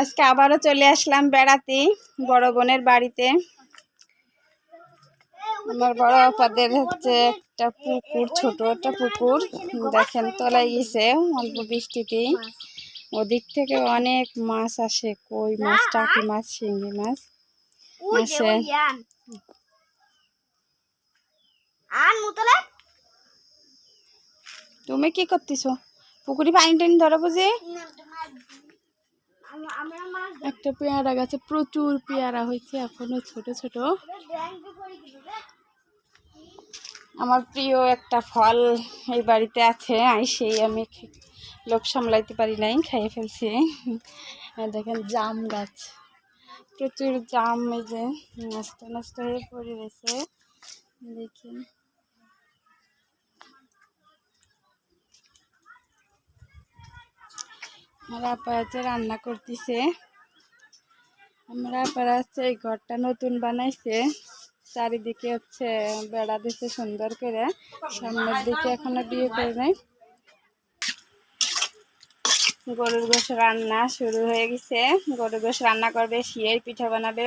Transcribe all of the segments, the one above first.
আজকে আবারও চলে আসলাম বেড়াতে বড় বোনের বাড়িতে। আমার বড় আপাদের হচ্ছে একটা পুকুর ছোট একটা পুকুর। দেখেন তলায় গেছে অল্প বৃষ্টিতেই ওদিক থেকে অনেক মাছ আসে কই মাছ টাকি মাছ শিঙ্গি মাছ। মুতলে তুমি কি করতেছো? পুকুরি পানি টানি ধরো বুঝি। একটা পেয়ারা গাছে প্রচুর পেয়ারা হয়েছে, এখনও ছোট ছোট। আমার প্রিয় একটা ফল এই বাড়িতে আছে আই সেই আমি লোভ সামলাইতে পারি নাই খাইয়ে ফেলছি। দেখেন জাম গাছ, প্রচুর জাম এই যে, নষ্ট নষ্ট হয়ে পড়ে রয়েছে। দেখি আমার আপা রান্না করতেছে। আমার আপারা হচ্ছে এই ঘরটা নতুন বানাইছে। চারিদিকে হচ্ছে বেড়া দিচ্ছে সুন্দর করে। সামনের দিকে এখনও বিয়ে করে নাই। গরুর গোশ রান্না শুরু হয়ে গেছে। গরুর গোশ রান্না করবে শিয়ের পিঠা বানাবে।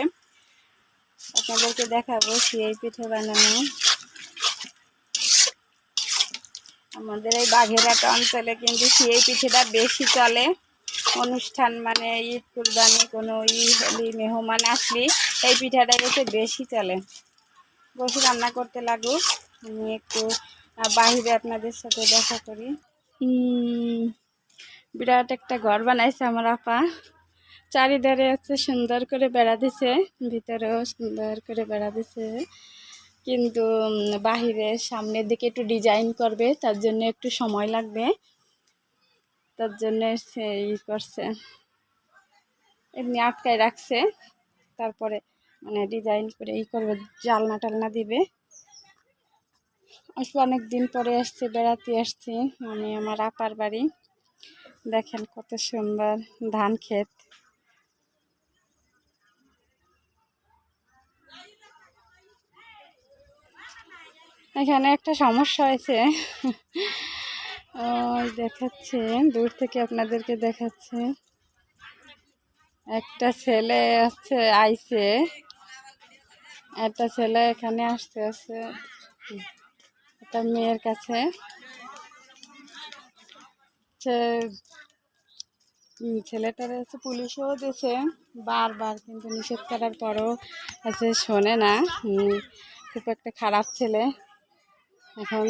আপনাদেরকে দেখাবো শিয়ের পিঠা বানানো। আমাদের এই বাঘেরাটা অঞ্চলে কিন্তু শিয়ের পিঠেটা বেশি চলে। অনুষ্ঠান মানে ঈদ, কুরবানি, কোনো ই হলি, মেহমান আসলি, এই পিঠাটা হচ্ছে বেশি চলে। বসে রান্না করতে লাগুক, আমি একটু বাহিরে আপনাদের সাথে দেখা করি। বিরাট একটা ঘর বানাইছে আমার আপা। চারিধারে হচ্ছে সুন্দর করে বেড়া দিছে, ভিতরেও সুন্দর করে বেড়া দিছে। কিন্তু বাহিরে সামনের দিকে একটু ডিজাইন করবে, তার জন্য একটু সময় লাগবে। তার জন্য ই করছে। এমনি আটকায় রাখছে। তারপরে মানে ডিজাইন করে ই করবে, জালনা টালনা দিবে। আসলে অনেক দিন পরে আসছে, বেড়াতে আসছি। আমি আমার আপার বাড়ি। দেখেন কত সুন্দর ধান ক্ষেত। এখানে একটা সমস্যা হয়েছে। দেখাচ্ছে, দূর থেকে আপনাদেরকে দেখাচ্ছে। একটা ছেলে হচ্ছে আইছে। একটা ছেলে এখানে আসতে আছে একটা মেয়ের কাছে। ছেলেটার হচ্ছে পুলিশও দিয়েছে। বারবার কিন্তু নিষেধ করার পরও আছে, শোনে না। খুব একটা খারাপ ছেলে। এখন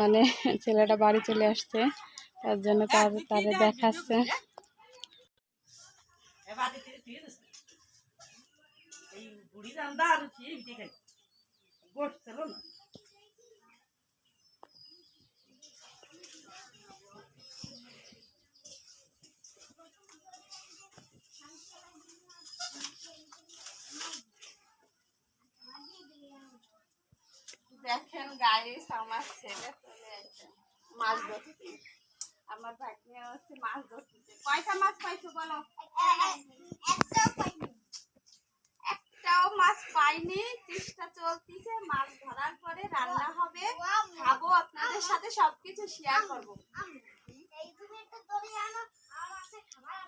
মানে ছেলেটা বাড়ি চলে আসছে। তার জন্য তার তাদের দেখাচ্ছে। দেখেন গাড়ি আমার ছেলে চলে মাছ ধরতে। আমার ভাগ্নে হচ্ছে মাছ ধরতেছে কয়টা মাছ পাইছো বলো? একটাও মাছ পাইনি চেষ্টা চলতিছে। মাছ ধরার পরে রান্না হবে। খাব আপনাদের সাথে সবকিছু শেয়ার করব। এই তুমি একটা দড়ি আনো আর আছে খাবার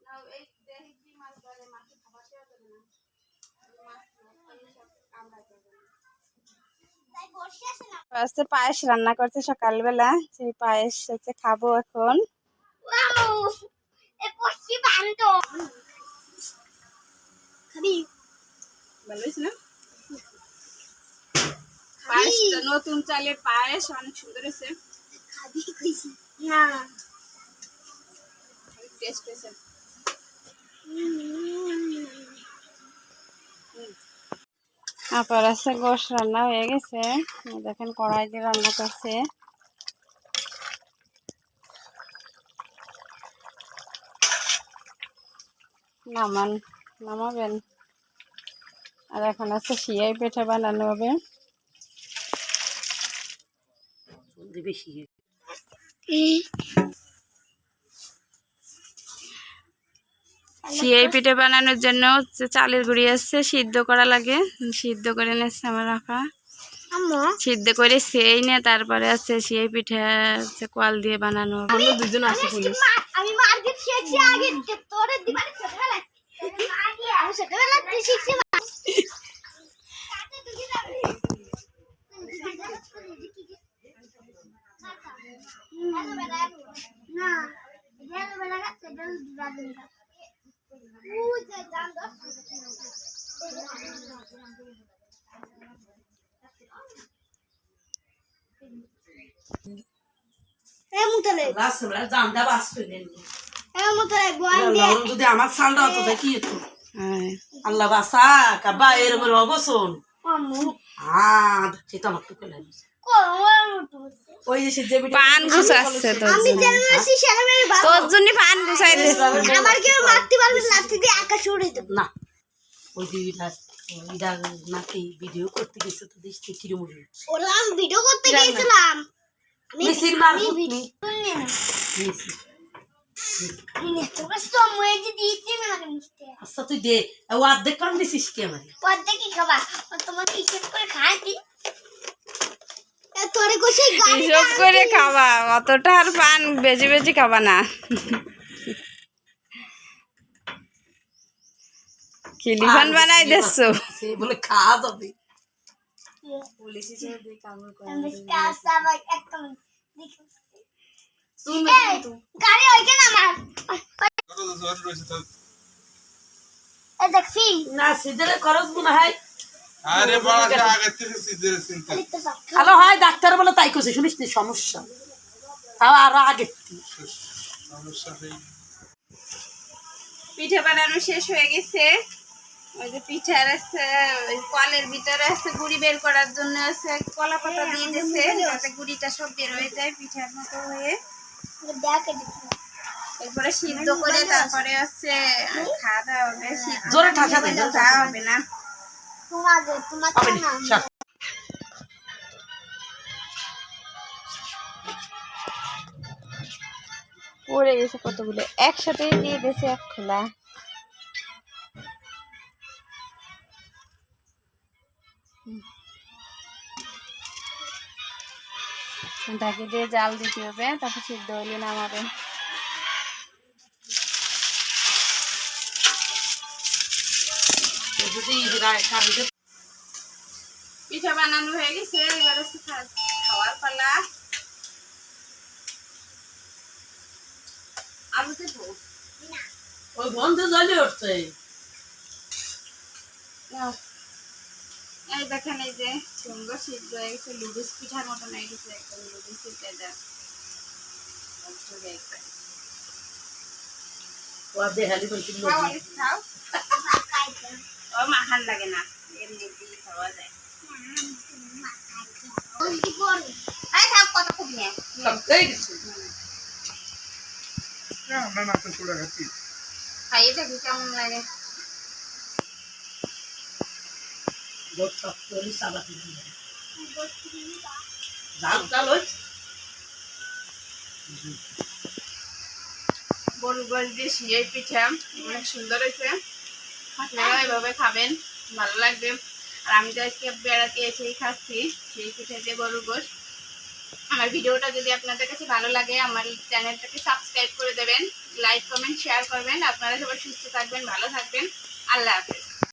নাও, এই দেখি কি মাছ ধরে মাছে খাবার দেওয়া যাবে না মাছ মাছ সব কামড়ায় যাবে না তাই বসে আছে না হচ্ছে পায়েস রান্না করছে সকালবেলা, সেই পায়েস হচ্ছে খাব এখন। নতুন চালের পায়েস, অনেক সুন্দর হয়েছে। টেস্ট হয়েছে। আপার আছে গোশ রান্না হয়ে গেছে। দেখেন কড়াই দিয়ে রান্না করছে। নামান নামাবেন। আর এখন আছে শিয়াই পিঠা বানানো হবে। সিয়াই পিঠে বানানোর জন্য হচ্ছে চালের গুঁড়ি আসছে সিদ্ধ করা লাগে। সিদ্ধ করে নিচ্ছে আমার রাখা সিদ্ধ করে সেই নিয়ে তারপরে হচ্ছে সিয়াই পিঠে হচ্ছে কল দিয়ে বানানো। দুজন আছে না যদি আমার সালটা হতো দেখি তো হ্যাঁ। আল্লাহ বাসা কাবা এর উপর অবসন আম্মু আ সেটা আমার টুকে লাগে কোন মুতু ওই যে সে যে পান গুছাচ্ছে তোর জন্য। জেনারেশন সেরামের বাবা। তোর জন্য পান গুছাই দিচ্ছে আমার কেউ মারতে পারবে লাঠি দিয়ে আকাশ উড়ে দেব। না ওই দিদিটা ওইটা নাকি ভিডিও করতে গেছে তো দেখতে কিরম ওরা আমি ভিডিও করতে গিয়েছিলাম। মিসির মার ভিডিও মিসি। তোকে তো মই যে দিয়েছি না মিষ্টি আচ্ছা তুই দে। ও অর্ধেক কম দিছিস কে আমার? পদ্মা কি খাবা হিসেব করে খাই হিসব করে খাবা অতটা আর পান বেশি বেশি খাবা না। কিলিফান বানাই দিচ্ছ বলে খাওয়া যাবে। না খরচ মনে হয় আরে বাবা আগে থেকে সিদ্ধের চিন্তা। দেখতে সব ভালো হয় ডাক্তার বলে তাই করছে শুনিস নি? সমস্যা। তাও আরও আগে সমস্যা বানানো শেষ হয়ে গেছে। ওই যে পিঠার আছে ওই কলের ভিতরে আছে গুড়ি বের করার জন্য আছে কলা পাতা দিয়ে দিয়েছে যাতে গুড়িটা সব বের হয়ে যায় পিঠার মতো হয়ে। এরপরে সিদ্ধ করে তারপরে হচ্ছে খাওয়া দাওয়া হবে সিদ্ধ জোরে ঠাসা খাওয়া হবে না। পড়ে গেছে কতগুলো? একসাথে দিয়ে দিয়েছে এক খোলা। ঢাকি দিয়ে জাল দিতে হবে তারপর সিদ্ধ হইলে নামাবে। পিঠা বানানো হয়ে গেছে এবার খাওয়ার পালা। আলুতে ওই বন্ধ জ্বলে উঠছে। এই দেখেন এই যে সুন্দর সিদ্ধ হয়ে গেছে লুডুস পিঠার মতন হয়ে গেছে একদম লুডুস পিঠা দেখ ও আর দেখালি বলছি খাও। ও মাখান লাগে না। এমনি দিয়ে খাওয়া যায়। খাইয়ে দেখি কেমন লাগে। দিয়ে সিঁড়ি পিঠা অনেক সুন্দর হয়েছে আপনারা এভাবে খাবেন, ভালো লাগবে। আর আমি তো আজকে বেড়াতে এসেই খাচ্ছি, সেই পিঠে গরুর গরু গোশ। আমার ভিডিওটা যদি আপনাদের কাছে ভালো লাগে, আমার চ্যানেলটাকে সাবস্ক্রাইব করে দেবেন, লাইক, কমেন্ট, শেয়ার করবেন। আপনারা সবাই সুস্থ থাকবেন, ভালো থাকবেন। আল্লাহ হাফেজ।